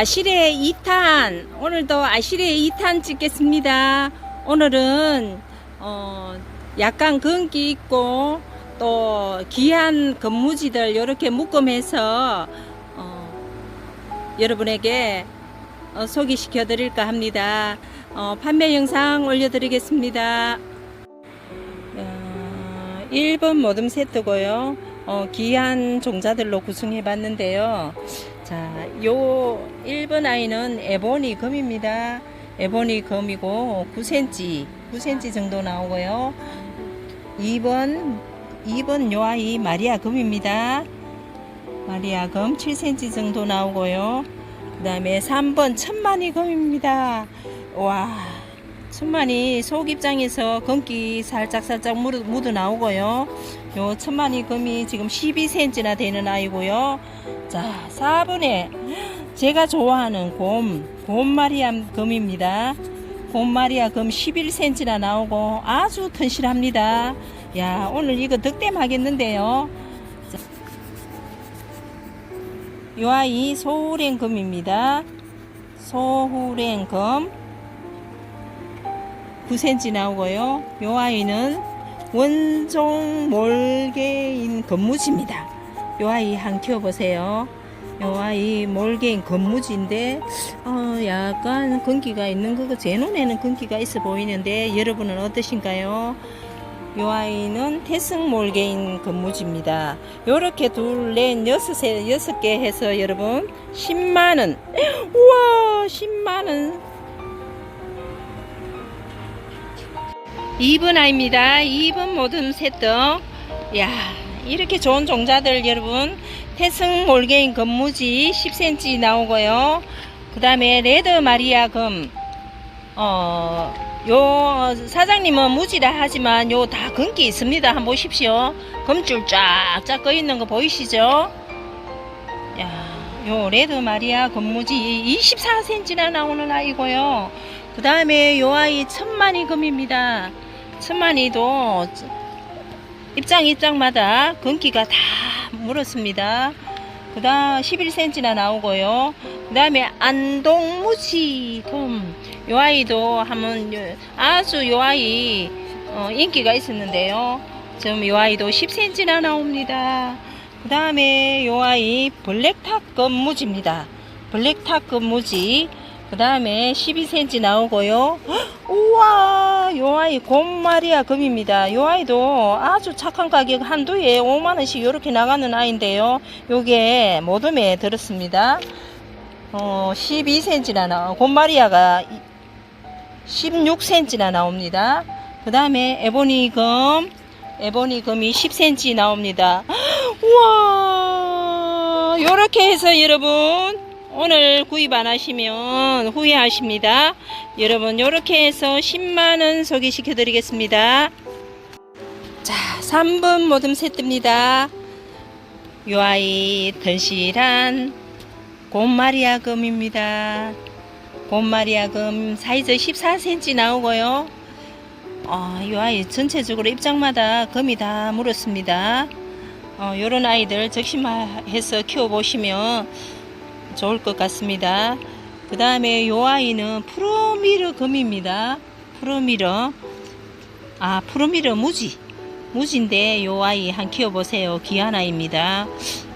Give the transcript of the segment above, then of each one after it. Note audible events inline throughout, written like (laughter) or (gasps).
아시레 2탄 오늘도 아시레 2탄 찍겠습니다. 오늘은 어 약간 건기 있고 또 귀한 건무지들 이렇게 묶음해서 어 여러분에게 어 소개시켜 드릴까 합니다. 어 판매 영상 올려 드리겠습니다. 어, 1번 모듬 세트고요. 어, 귀한 종자들로 구성해 봤는데요. 자, 요 1번 아이는 에보니 금입니다. 에보니 금이고 9cm, 9cm 정도 나오고요. 2번, 2번 요 아이 마리아 금입니다. 마리아 금 7cm 정도 나오고요. 그 다음에 3번 천만이 금입니다. 와, 천만이 속 입장에서 건기 살짝살짝 묻어, 묻어 나오고요. 요 천만이 금이 지금 12cm나 되는 아이고요. 자, 4번에 제가 좋아하는 곰, 곰마리아 금입니다. 곰마리아 금 11cm나 나오고 아주 튼실합니다. 야, 오늘 이거 득템하겠는데요. 자, 요 아이 소후랭 금입니다. 소후랭 금 9cm 나오고요. 요 아이는 원종 몰개인 건무지입니다. 요 아이 한 키워보세요. 요 아이 몰개인 건무지인데 어, 약간 건기가 있는 거고 제 눈에는 건기가 있어 보이는데 여러분은 어떠신가요? 요 아이는 태승 몰개인 건무지입니다. 요렇게 둘, 넷, 여섯, 세, 여섯 개 해서 여러분 10만원. (gasps) 우와, 10만원. 2번 아입니다. 2번 모듬 세트. 야, 이렇게 좋은 종자들 여러분. 태승 몰개인 금무지 10cm 나오고요. 그 다음에 레드 마리아 금. 어, 요 사장님은 무지라 하지만 요 다 금기 있습니다. 한번 보십시오. 금줄 쫙쫙 꺼 있는 거 보이시죠? 야, 요 레드 마리아 금무지 24cm나 나오는 아이고요. 그 다음에 요 아이 천만이 금입니다. 천만이도 입장 입장마다 금기가 다 물었습니다. 그 다음 11cm나 나오고요. 그 다음에 안동무지 돔. 요 아이도 한번 요- 아주 요 아이 어, 인기가 있었는데요. 지금 요 아이도 10cm나 나옵니다. 그 다음에 요 아이 블랙탑 금무지입니다. 블랙탑 금무지. 그 다음에 12cm 나오고요. 헉, 우와, 요 아이 곰마리아 금입니다. 요 아이도 아주 착한 가격 한두에 5만원씩 이렇게 나가는 아이인데요. 요게 모둠에 들었습니다. 어, 12cm나 나와, 곰마리아가 16cm나 나옵니다. 그 다음에 에보니금, 에보니금이 10cm 나옵니다. (gasps) 우와, 요렇게 해서 여러분, 오늘 구입 안 하시면 후회하십니다. 여러분, 요렇게 해서 10만원 소개시켜 드리겠습니다. 자, 3번 모듬 세트입니다. 요 아이 튼실한 곰마리아 금입니다. 곰마리아 금 사이즈 14cm 나오고요. 어, 이 아이 전체적으로 입장마다 금이 다 물었습니다. 어, 요런 아이들 적심해서 키워보시면 좋을 것 같습니다. 그 다음에 요 아이는 프로미르 금입니다. 프로미르. 아, 프로미르 무지. 무지인데 요 아이 한 키워보세요. 귀한 아이입니다.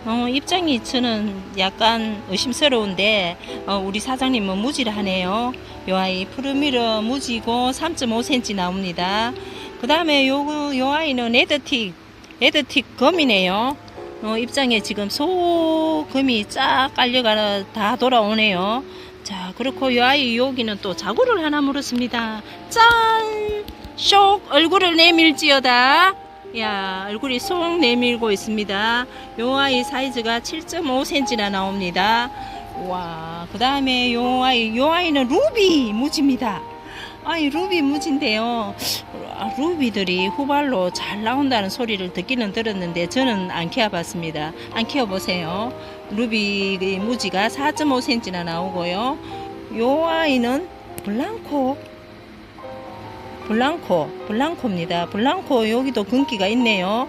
어, 입장이 저는 약간 의심스러운데 어, 우리 사장님은 무지를 하네요. 요 아이 프로미르 무지고 3.5cm 나옵니다. 그 다음에 요, 요 아이는 레드틱, 레드틱 검이네요. 어, 입장에 지금 소금이 쫙 깔려가 다 돌아오네요. 자, 그렇고 요 아이 여기는 또 자구를 하나 물었습니다. 짠! 쇽! 얼굴을 내밀지어다. 야, 얼굴이 쏙 내밀고 있습니다. 요 아이 사이즈가 7.5cm나 나옵니다. 와, 그 다음에 요 아이, 요 아이는 루비 무지입니다. 아이, 루비 무지인데요. 아, 루비들이 후발로 잘 나온다는 소리를 듣기는 들었는데 저는 안 키워봤습니다. 안 키워보세요. 루비 무지가 4.5cm나 나오고요. 요 아이는 블랑코 블랑코 블랑코입니다. 블랑코 여기도 금기가 있네요.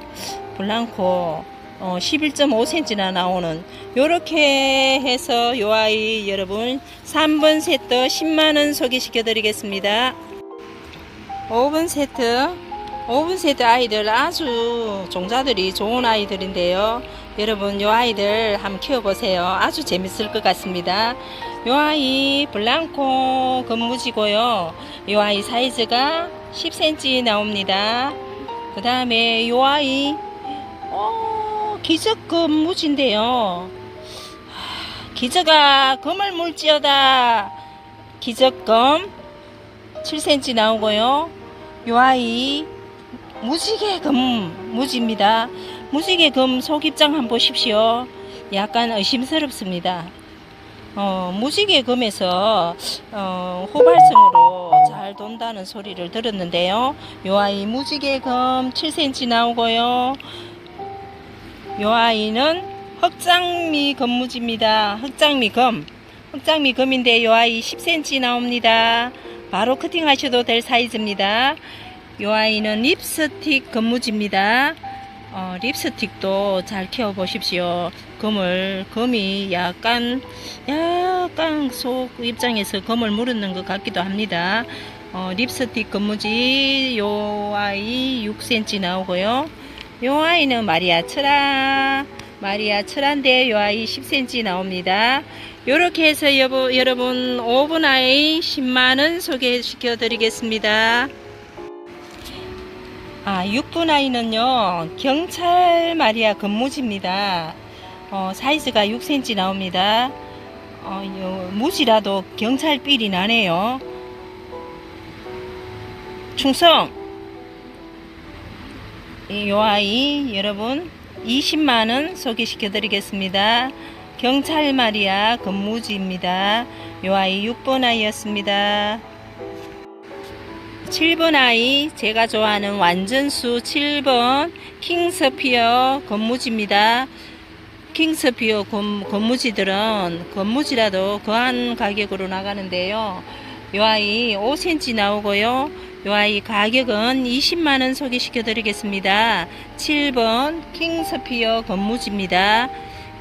블랑코 어, 11.5cm나 나오는 요렇게 해서 요 아이 여러분 3번 세트 10만원 소개시켜 드리겠습니다 5번 세트 5분 세트 아이들 아주 종자들이 좋은 아이들인데요. 여러분 요 아이들 한번 키워보세요. 아주 재밌을 것 같습니다. 요 아이 블랑코 건무지고요. 요 아이 사이즈가 10cm 나옵니다. 그 다음에 요 아이 어, 기적 건무지인데요. 하, 기저가 검을 물지어다. 기적검 7cm 나오고요. 요 아이 무지개 금 무지입니다. 무지개 금 속입장 한번 보십시오. 약간 의심스럽습니다. 어, 무지개 금에서 어, 호발성으로 잘 돈다는 소리를 들었는데요. 요 아이 무지개 금 7cm 나오고요. 요 아이는 흑장미 금무지입니다. 흑장미 금. 흑장미 금인데 요 아이 10cm 나옵니다. 바로 커팅하셔도 될 사이즈입니다. 요 아이는 립스틱 금무지입니다. 어, 립스틱도 잘 키워보십시오. 금을, 금이 약간, 약간 속 입장에서 금을 물었는 것 같기도 합니다. 어, 립스틱 금무지, 요 아이 6cm 나오고요. 요 아이는 마리아 철아, 마리아 철아인데 요 아이 10cm 나옵니다. 요렇게 해서 여보, 여러분 5분 아이 10만원 소개시켜 드리겠습니다. 아, 6분 아이는요, 경찰 마리아 금무지입니다. 어, 사이즈가 6cm 나옵니다. 어, 요, 무지라도 경찰 삘이 나네요. 충성! 이요 아이, 여러분, 20만원 소개시켜 드리겠습니다. 경찰 마리아 금무지입니다. 요 아이 6번 아이였습니다. 7번 아이 제가 좋아하는 완전수 7번 킹스피어 건무지입니다. 킹스피어 건, 건무지들은 건무지라도 거한 가격으로 나가는데요. 요 아이 5cm 나오고요. 요 아이 가격은 20만원 소개시켜 드리겠습니다. 7번 킹스피어 건무지입니다.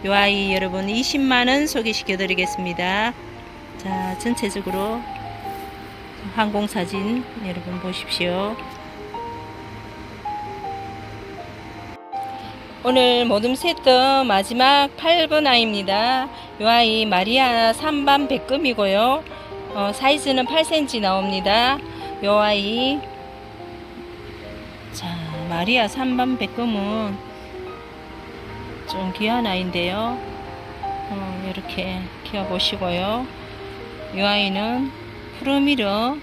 요 아이 여러분 20만원 소개시켜 드리겠습니다. 자 전체적으로 항공사진 여러분 보십시오. 오늘 모둠 세트 마지막 8번 아이입니다. 이 아이 마리아 3반 백금이고요. 어, 사이즈는 8cm 나옵니다. 이 아이 자 마리아 3반 백금은 좀 귀한 아이인데요. 어, 이렇게 키워보시고요. 이 아이는 프로미러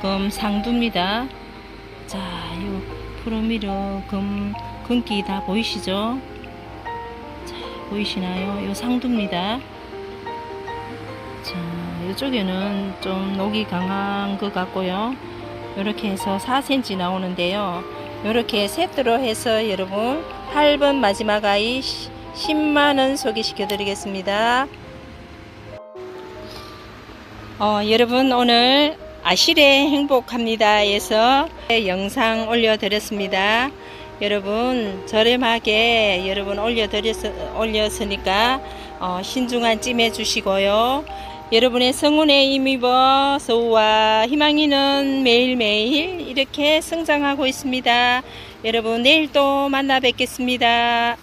금 상두입니다. 자, 이 프로미러 금 금기 다 보이시죠? 자, 보이시나요? 이 상두입니다. 자, 이쪽에는 좀 녹이 강한 것 같고요. 이렇게 해서 4cm 나오는데요. 이렇게 세트로 해서 여러분 8번 마지막 아이 10만원 소개시켜 드리겠습니다. 어, 여러분 오늘 아실의 행복합니다에서 영상 올려드렸습니다. 여러분 저렴하게 여러분 올려드렸 올렸으니까 어, 신중한 찜해 주시고요. 여러분의 성운에 힘입어 소우와 희망이는 매일매일 이렇게 성장하고 있습니다. 여러분 내일 또 만나 뵙겠습니다.